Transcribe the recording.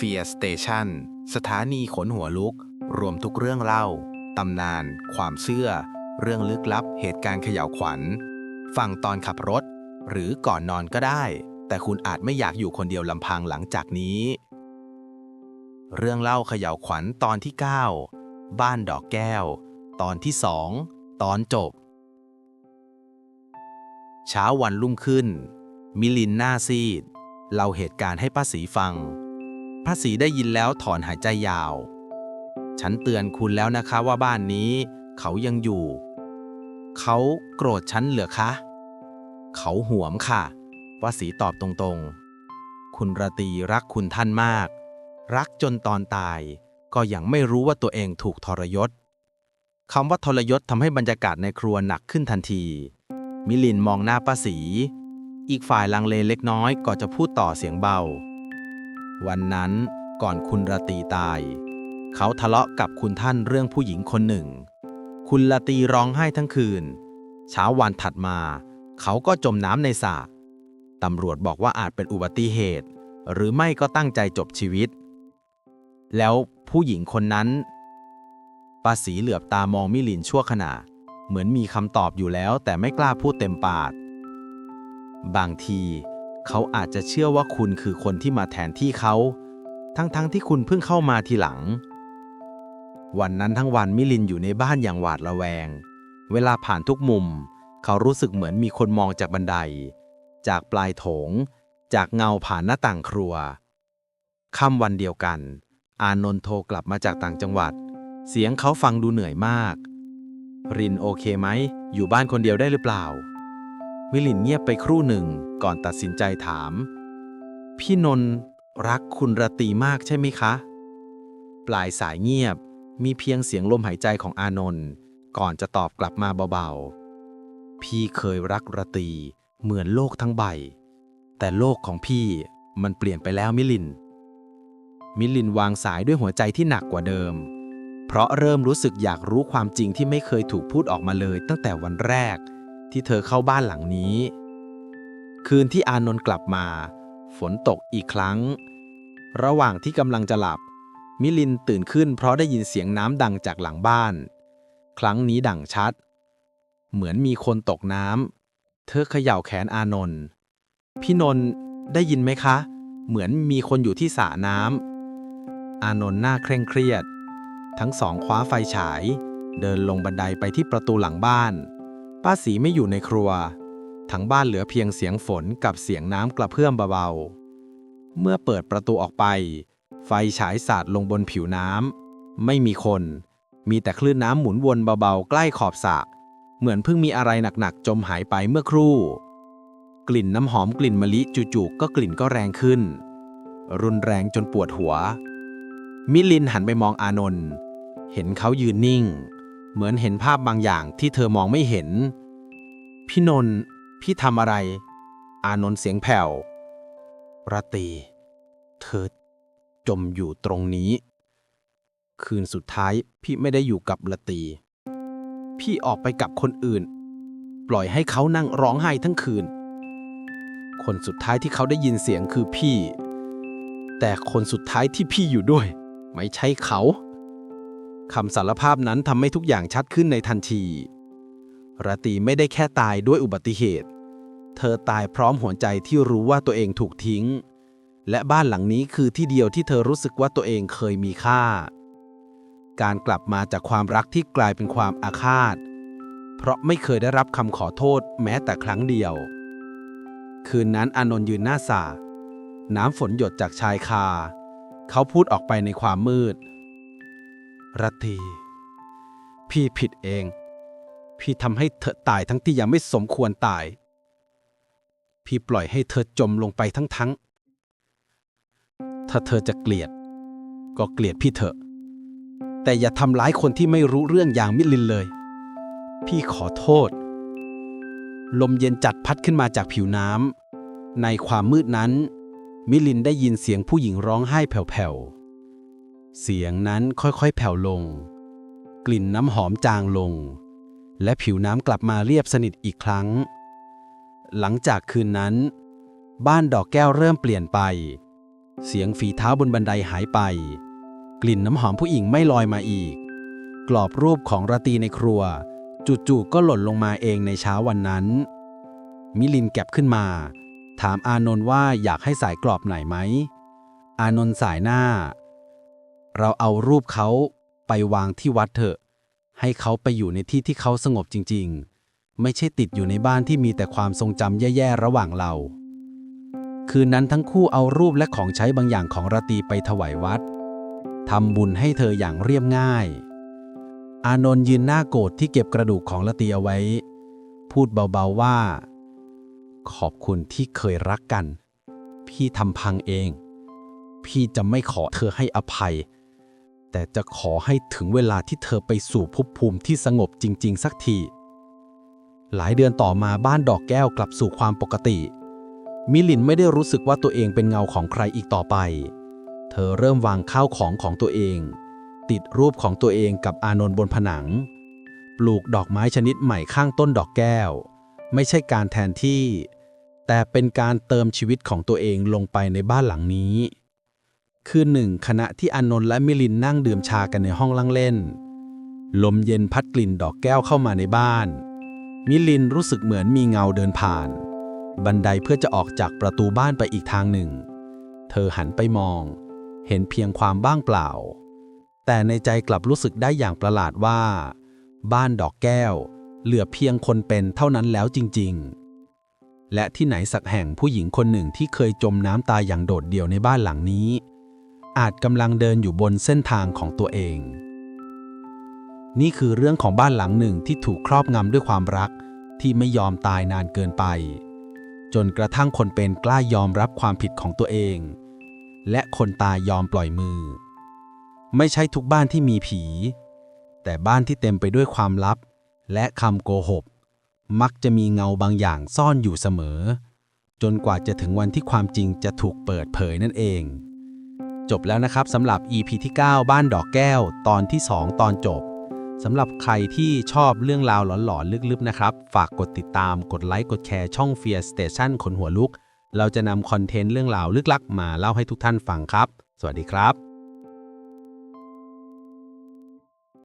เฟียสเตชันสถานีขนหัวลุก รวมทุกเรื่องเล่า ตำนาน ความเชื่อ เรื่องลึกลับ เหตุการณ์เขย่าวขวัญ ฟังตอนขับรถ หรือก่อนนอนก็ได้ แต่คุณอาจไม่อยากอยู่คนเดียวลำพังหลังจากนี้ เรื่องเล่าเขย่าวขวัญตอนที่ 9 บ้านดอกแก้ว ตอนที่สองตอนจบ เช้าวันรุ่งขึ้น มิลินหน้าซีด เล่าเหตุการณ์ให้ป้าสีฟัง ป้าสีได้ยินแล้วถอนหายใจยาว ฉันเตือนคุณแล้วนะคะว่าบ้านนี้เขายังอยู่ เขาโกรธฉันเหรอคะ เขาห่วมค่ะป้าสีตอบตรงๆ คุณระตีรักคุณท่านมาก รักจนตอนตาย ก็ยังไม่รู้ว่าตัวเองถูกทรยศคำว่าทรยศทำให้บรรยากาศในครัวหนักขึ้นทันที มิลินมองหน้าป้าสี อีกฝ่ายลังเลเล็กน้อยก่อจะพูดต่อเสียงเบา วันนั้นก่อนคุณราตีตาย เขาทะเลาะกับคุณท่านเรื่องผู้หญิงคนหนึ่ง คุณราตีร้องไห้ทั้งคืน เช้าวันถัดมา เขาก็จมน้ำในสระตำรวจบอกว่าอาจเป็นอุบัติเหตุ หรือไม่ก็ตั้งใจจบชีวิต แล้วผู้หญิงคนนั้นปาสีเหลือบตามองมิลินชั่วขณะ เหมือนมีคำตอบอยู่แล้วแต่ไม่กล้าพูดเต็มปาก บางที เขาอาจจะเชื่อว่าคุณคือคนที่มาแทนที่เขา ทั้งๆทที่คุณเพิ่งเข้ามาทีหลัง วันนั้นทั้งวันมิลินอยู่ในบ้านอย่างหวาดระแวง เวลาผ่านทุกมุม เขารู้สึกเหมือนมีคนมองจากบันได จากปลายโถง จากเงาผ่านหน้าต่างครัวค่ำวันเดียวกัน อานนท์โทรกลับมาจากต่างจังหวัด เสียงเขาฟังดูเหนื่อยมาก รินโอเคไหม อยู่บ้านคนเดียวได้หรือเปล่า วิลินเงียบไปครู่หนึ่งก่อนตัดสินใจถาม พี่นนท์รักคุณรตีมากใช่ไหมคะ ปลายสายเงียบมีเพียงเสียงลมหายใจของอานนท์ก่อนจะตอบกลับมาเบาๆ พี่เคยรักรตีเหมือนโลกทั้งใบ แต่โลกของพี่มันเปลี่ยนไปแล้วมิลิน มิลินวางสายด้วยหัวใจที่หนักกว่าเดิม เพราะเริ่มรู้สึกอยากรู้ความจริงที่ไม่เคยถูกพูดออกมาเลยตั้งแต่วันแรก ที่เธอเข้าบ้านหลังนี้ คืนที่อานนท์กลับมา ฝนตกอีกครั้ง ระหว่างที่กำลังจะหลับ มิลินตื่นขึ้นเพราะได้ยินเสียงน้ำดังจากหลังบ้าน ครั้งนี้ดังชัด เหมือนมีคนตกน้ำ เธอเขย่าแขนอานนท์พี่นนท์ได้ยินไหมคะ เหมือนมีคนอยู่ที่สระน้ำ อานนท์หน้าเคร่งเครียด ทั้งสองคว้าไฟฉาย เดินลงบันไดไปที่ประตูหลังบ้าน ป้าสีไม่อยู่ในครัว ทั้งบ้านเหลือเพียงเสียงฝนกับเสียงน้ำกระเพื่อมเบาๆ เมื่อเปิดประตูออกไป ไฟฉายสาดลงบนผิวน้ำ ไม่มีคน มีแต่คลื่นน้ำหมุนวนเบาๆ ใกล้ขอบสระ เหมือนเพิ่งมีอะไรหนักๆ จมหายไปเมื่อครู่ กลิ่นน้ำหอมกลิ่นมะลิจู่ๆ ก็กลิ่นก็แรงขึ้น รุนแรงจนปวดหัว มิลินหันไปมองอานนท์ เห็นเขายืนนิ่ง เหมือนเห็นภาพบางอย่างที่เธอมองไม่เห็น พี่นนท์พี่ทำอะไร อานนท์เสียงแผ่วราตรีเธอจมอยู่ตรงนี้ คืนสุดท้ายพี่ไม่ได้อยู่กับละตี พี่ออกไปกับคนอื่น ปล่อยให้เขานั่งร้องไห้ทั้งคืน คนสุดท้ายที่เขาได้ยินเสียงคือพี่ แต่คนสุดท้ายที่พี่อยู่ด้วย ไม่ใช่เขา คำสารภาพนั้นทำให้ทุกอย่างชัดขึ้นในทันที ราตรีไม่ได้แค่ตายด้วยอุบัติเหตุ เธอตายพร้อมหัวใจที่รู้ว่าตัวเองถูกทิ้ง และบ้านหลังนี้คือที่เดียวที่เธอรู้สึกว่าตัวเองเคยมีค่า การกลับมาจากความรักที่กลายเป็นความอาฆาต เพราะไม่เคยได้รับคำขอโทษแม้แต่ครั้งเดียว คืนนั้นอานนท์ยืนหน้าสาน้ำฝนหยดจากชายคา เขาพูดออกไปในความมืด รัตีพี่ผิดเอง พี่ทำให้เธอตายทั้งที่ยังไม่สมควรตาย พี่ปล่อยให้เธอจมลงไปทั้งๆถ้าเธอจะเกลียด ก็เกลียดพี่เถอะ แต่อย่าทำร้ายคนที่ไม่รู้เรื่องอย่างมิลินเลย พี่ขอโทษ ลมเย็นจัดพัดขึ้นมาจากผิวน้ำในความมืดนั้น มิลินได้ยินเสียงผู้หญิงร้องไห้แผ่วๆ เสียงนั้นค่อยๆแผ่วลง กลิ่นน้ำหอมจางลง และผิวน้ำกลับมาเรียบสนิทอีกครั้ง หลังจากคืนนั้น บ้านดอกแก้วเริ่มเปลี่ยนไป เสียงฝีเท้าบนบันไดหายไป กลิ่นน้ำหอมผู้หญิงไม่ลอยมาอีก กรอบรูปของราตีในครัว จู่ๆก็หล่นลงมาเองในเช้าวันนั้น มิลินแก็บขึ้นมา ถามอานนท์ว่าอยากให้สายกรอบไหนไหม อานนท์สายหน้า เราเอารูปเขาไปวางที่วัดเถอะ ให้เขาไปอยู่ในที่ที่เขาสงบจริง ๆ ไม่ใช่ติดอยู่ในบ้านที่มีแต่ความทรงจำแย่ๆ ระหว่างเรา คืนนั้นทั้งคู่เอารูปและของใช้บางอย่างของราตีไปถวายวัดทำบุญให้เธออย่างเรียบง่าย อานนท์ยืนหน้าโกรธที่เก็บกระดูกของราตีเอาไว้ พูดเบาๆว่า ขอบคุณที่เคยรักกัน พี่ทำพังเอง พี่จะไม่ขอเธอให้อภัย แต่จะขอให้ถึงเวลาที่เธอไปสู่ภพภูมิที่สงบจริง ๆ สักที หลายเดือนต่อมาบ้านดอกแก้วกลับสู่ความปกติ มิลินไม่ได้รู้สึกว่าตัวเองเป็นเงาของใครอีกต่อไป เธอเริ่มวางข้าวของของตัวเอง ติดรูปของตัวเองกับอานนท์บนผนัง ปลูกดอกไม้ชนิดใหม่ข้างต้นดอกแก้ว ไม่ใช่การแทนที่ แต่เป็นการเติมชีวิตของตัวเองลงไปในบ้านหลังนี้ คืนหนึ่งขณะที่อานนท์และมิลินนั่งดื่มชากันในห้องนั่งเล่น ลมเย็นพัดกลิ่นดอกแก้วเข้ามาในบ้าน มิลินรู้สึกเหมือนมีเงาเดินผ่าน บันไดเพื่อจะออกจากประตูบ้านไปอีกทางหนึ่ง เธอหันไปมอง เห็นเพียงความบ้างเปล่า แต่ในใจกลับรู้สึกได้อย่างประหลาดว่า บ้านดอกแก้ว เหลือเพียงคนเป็นเท่านั้นแล้วจริง ๆและที่ไหนสักแห่งผู้หญิงคนหนึ่งที่เคยจมน้ำตายอย่างโดดเดี่ยวในบ้านหลังนี้ อาจกำลังเดินอยู่บนเส้นทางของตัวเอง นี่คือเรื่องของบ้านหลังหนึ่งที่ถูกครอบงำด้วยความรักที่ไม่ยอมตายนานเกินไป จนกระทั่งคนเป็นกล้ายอมรับความผิดของตัวเอง และคนตายยอมปล่อยมือ ไม่ใช่ทุกบ้านที่มีผี แต่บ้านที่เต็มไปด้วยความลับ และคำโกหกมักจะมีเงาบางอย่างซ่อนอยู่เสมอ จนกว่าจะถึงวันที่ความจริงจะถูกเปิดเผยนั่นเอง จบแล้วนะครับสำหรับ EP ที่ 9 บ้านดอกแก้ว ตอนที่ 2 ตอนจบสำหรับใครที่ชอบเรื่องราวหลอนๆลึกๆนะครับ ฝากกดติดตามกดไลค์กดแชร์ช่อง Fear Station ขนหัวลุก เราจะนำคอนเทนต์เรื่องราวลึกลักมาเล่าให้ทุกท่านฟังครับ สวัสดีครับ